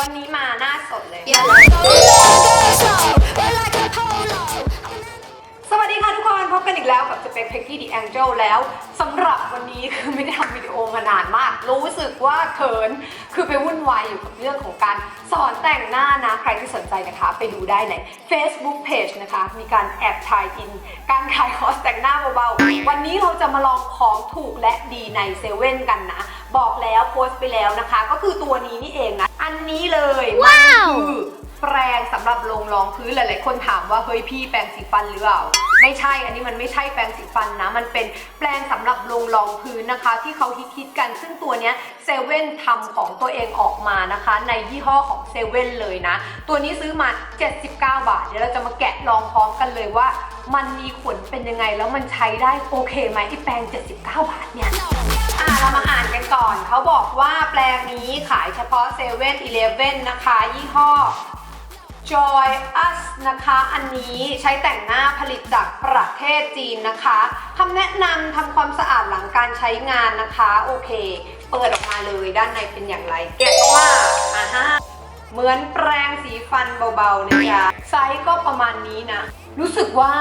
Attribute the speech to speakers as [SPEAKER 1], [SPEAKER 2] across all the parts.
[SPEAKER 1] วันนี้มาหน้าสดเลย
[SPEAKER 2] Yeah, like a roller coaster, we're like a polo.
[SPEAKER 1] สวัสดีค่ะทุกคนพบกันอีกแล้วกับสเปคเพ็กกี้ดีแองเจลแล้วสำหรับวันนี้คือไม่ได้ทำวิดีโอมานานมาก รู้สึกว่าเขินคือไปวุ่นวายอยู่กับเรื่องของการสอนแต่งหน้านะ ใครที่สนใจนะคะ ไปดูได้ใน Facebook Page นะคะ มีการแอบถ่ายอิน การขายคอร์สแต่งหน้าเบาๆ วันนี้เราจะมาลองของถูกและดีในเซเว่นกันนะ บอกแล้วโพสต์ไปแล้วนะคะ ก็คือตัวนี้นี่เองนะอั นนี้เลยมันคือแปรงสำหรับลงรองพื้นหลาย ๆ คนถามว่าเฮ้ยพี่แปรงสีฟันหรือเปล่าไม่ใช่ อันนี้มันไม่ใช่แปรงสีฟันนะ มันเป็นแปรงสำหรับลงรองพื้นนะคะ ที่เขาฮิตๆกัน ซึ่งตัวเนี้ยเซเว่นทำของตัวเองออกมานะคะ ในยี่ห้อของเซเว่นเลยนะ ตัวนี้ซื้อมา 79 บาท เดี๋ยวเราจะมาแกะลองพร้อมกันเลยว่า มันมีขนเป็นยังไงแล้วมันใช้ได้โอเคไหมไอ้แปรง79 บาทเนี่ยอะ เรามาอ่านกันก่อน เขาบอกว่าแปลงนี้ขายเฉพาะเซเว่นอีเลฟเว่นนะคะ ยี่ห้อ Joy Us นะคะ อันนี้ใช้แต่งหน้าผลิตจากประเทศจีนนะคะคำแนะนำทำความสะอาดหลังการใช้งานนะคะ โอเค เปิดออกมาเลยด้านในเป็นอย่างไร แกะว่าอ่าฮะเหมือนแปรงสีฟันเบาๆนะจ๊ะไซส์ก็ประมาณนี้นะ รู้สึกว่า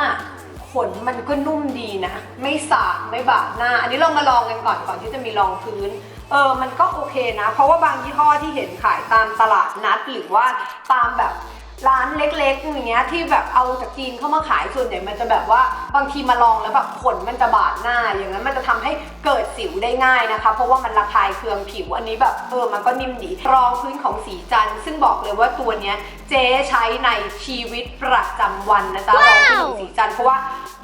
[SPEAKER 1] ขนมันก็นุ่มดีนะ ไม่สากไม่บาดหน้า อันนี้เรามาลองกันก่อนก่อนที่จะมีรองพื้น เออ มันก็โอเคนะ เพราะว่าบางยี่ห้อที่เห็นขายตามตลาดนัดหรือว่าตามแบบ ร้านเล็กๆอย่างเงี้ยที่แบบเอาจากจีนเข้ามาขายส่วนใหญ่มันจะแบบว่าบางทีมาลองแล้วแบบขนมันจะบาดหน้า อย่างนั้นมันจะทำให้เกิดสิวได้ง่ายนะคะ เพราะว่ามันระคายเคืองผิวอันนี้แบบเออมันก็นิ่มดีรองพื้นของสีจันทร์ซึ่งบอกเลยว่าตัวเนี้ยเจ๊ใช้ในชีวิตประจำวันนะจ๊ะรองพื้นของสีจันทร์เพราะว่า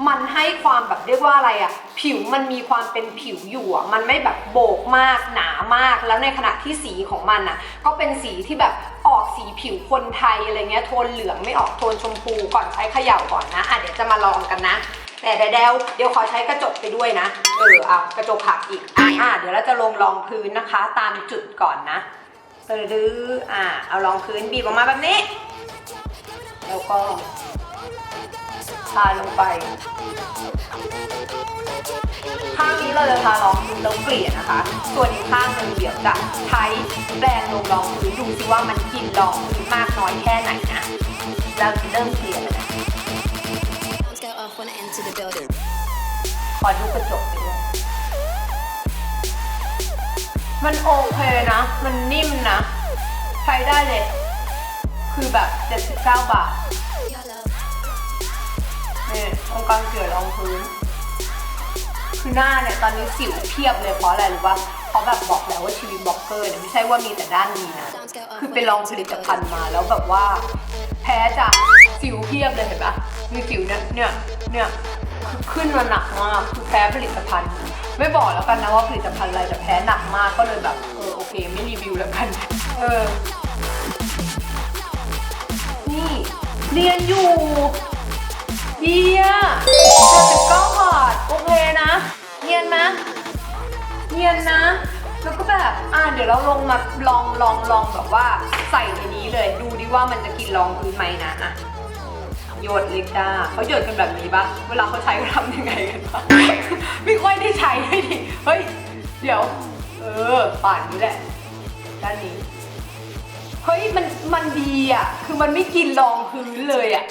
[SPEAKER 1] มันให้ความแบบเรียกว่าอะไรอะผิวมันมีความเป็นผิวอยู่อะมันไม่แบบโบกมากหนามาก แล้วในขณะที่สีของมันอะก็เป็นสีที่แบบอ อกสีผิวคนไทยอะไรเงี้ยโทนเหลืองไม่ออกโทนชมพูก่อนใช้เขย่าก่อนนะอะเดี๋ยวจะมาลองกันนะ แต่เดี๋ยวเดี๋ยวขอใช้กระจกไปด้วยนะเออเอากระจกผักอีกอะเดี๋ยวเราจะลงรองพื้นนะคะ ตามจุดก่อนนะตื้ออะเอารองพื้นบีบออกมาแบบนี้ แล้วก็ ทาลงไปข้างนี้เราจะทารองพื้นแล้วเกลี่ยนะคะ ส่วนอีกข้างหนึ่งเดี๋ยวจะใช้แปรงลงรองพื้นดูสิว่ามันกินรองพื้นมากน้อยแค่ไหนนะเราจะเริ่มเกลี่ยแล้วนะ
[SPEAKER 2] Let's go off when I enter the building.
[SPEAKER 1] ขอดูกระจกไปด้วยมันโอเคนะ มันนิ่มนะ ใช้ได้เลย คือแบบ 79 บาทนี่ ตรงกลางเกลี่ยรองพื้น คือหน้าเนี่ยตอนนี้สิวเพียบเลยเพราะอะไรรู้ป่ะเพราะแบบบอกแล้วว่าชีวิตบล็อกเกอร์เนี่ยไม่ใช่ว่ามีแต่ด้านดีนะ คือไปลองผลิตภัณฑ์มาแล้วแบบว่า แพ้จากสิวเพียบเลยเห็นปะมีสิวเนี่ยเนี่ยเนี่ยคือขึ้นมาหนักมากคือแพ้ผลิตภัณฑ์ ไม่บอกแล้วกันนะว่าผลิตภัณฑ์อะไรแต่แพ้หนักมากก็เลยแบบเออโอเคไม่รีวิวแล้วกันเออนี่เรียนอยู่ เดีอะเจ็ดสิบเก้าบาทโอเคนะเนียนนะเนียนนะ แล้วก็แบบอะเดี๋ยวเราลงมาลองลองลองแบบว่าใส่ในนี้เลยดูดิว่ามันจะกินรองพื้นไหมนะอะหยดลิกดาเขาหยดกันแบบนี้ปะเวลาเขาใช้เขาทำยังไงกันปะไม่ค่อยได้ใช้ให้ดิเฮ้ยเดี๋ยว เออป่านนี้แหละด้านนี้เฮ้ยมันมันดีอะคือมันไม่กินรองพื้นเลยอะ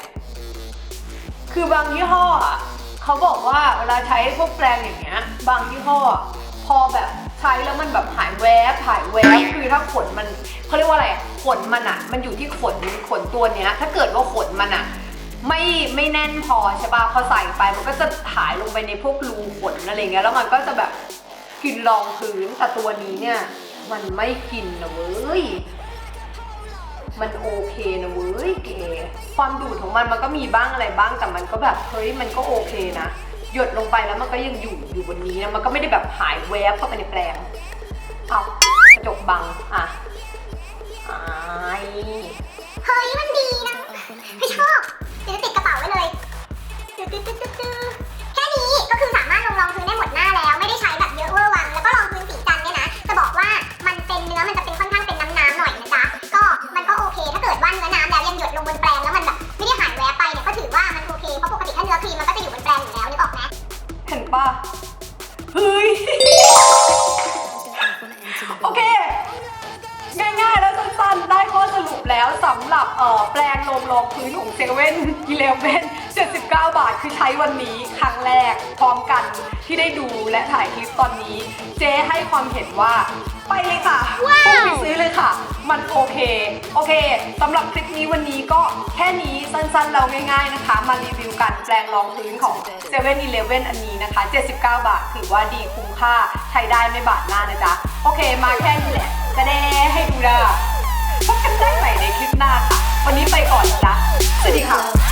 [SPEAKER 1] คือบางยี่ห้ออะเขาบอกว่าเวลาใช้พวกแปรงอย่างเงี้ย บางยี่ห้อ พอแบบใช้แล้วมันแบบหายแวบหายแวบคือถ้าขนมันเขาเรียกว่าอะไรขนมันอะมันอยู่ที่ขนขนตัวเนี้ย ถ้าเกิดว่าขนมันอะไม่ไม่แน่นพอใช่ป่ะพอใส่ไปมันก็จะหายลงไปในพวกรูขนอะไรเงี้ยแล้วมันก็จะแบบกินรองพื้นแต่ตัวนี้เนี่ย มันไม่กินนะเว้ย มันโอเคนะเว้ยเกความดูดของมันมันก็มีบ้างอะไรบ้างแต่มันก็แบบเฮ้ยมันก็โอเคนะ หยดลงไปแล้วมันก็ยังอยู่อยู่บนนี้นะมันก็ไม่ได้แบบหายแวบเข้าไปในแปลงเอากระจกบังอะอ
[SPEAKER 3] เฮ้ยมันดีนะเฮ้ชอบเดี๋ยวจะติดกระเป๋าไว้เลยตึ๊ดตึ๊ดตึ๊ดตึ๊ด โอเค ง่ายๆ แล้ว
[SPEAKER 1] สั้นๆ ได้ข้อสรุปแล้วสำหรับเอ่อแปลงลมรองพื้นของเซเว่นอีเลฟเว่น 79 บาทคือใช้วันนี้ครั้งแรกพร้อมกันที่ได้ดูและถ่ายคลิปตอนนี้ เจ๊ให้ความเห็นว่า ไปเลยค่ะพุ่งไปซื้อเลยค่ะ มันโอเค โอเคสำหรับคลิปนี้วันนี้ก็แค่นี้สั้นๆเราง่ายๆนะคะ มารีวิวกันแปลงรองพื้นของ7 e เ e ่ e ออันนี้นะคะ 79 บาทถือว่าดีคุ้มค่าใช้ได้ไม่บาทหน้านะจ๊ะ โอเคมาแค่นี้แหละจะได้ให้ดูด้พบกันได้ใหม่ในคลิปหน้าค่ะ วันนี้ไปก่อนนะจ๊ะสวัสดีค่ะ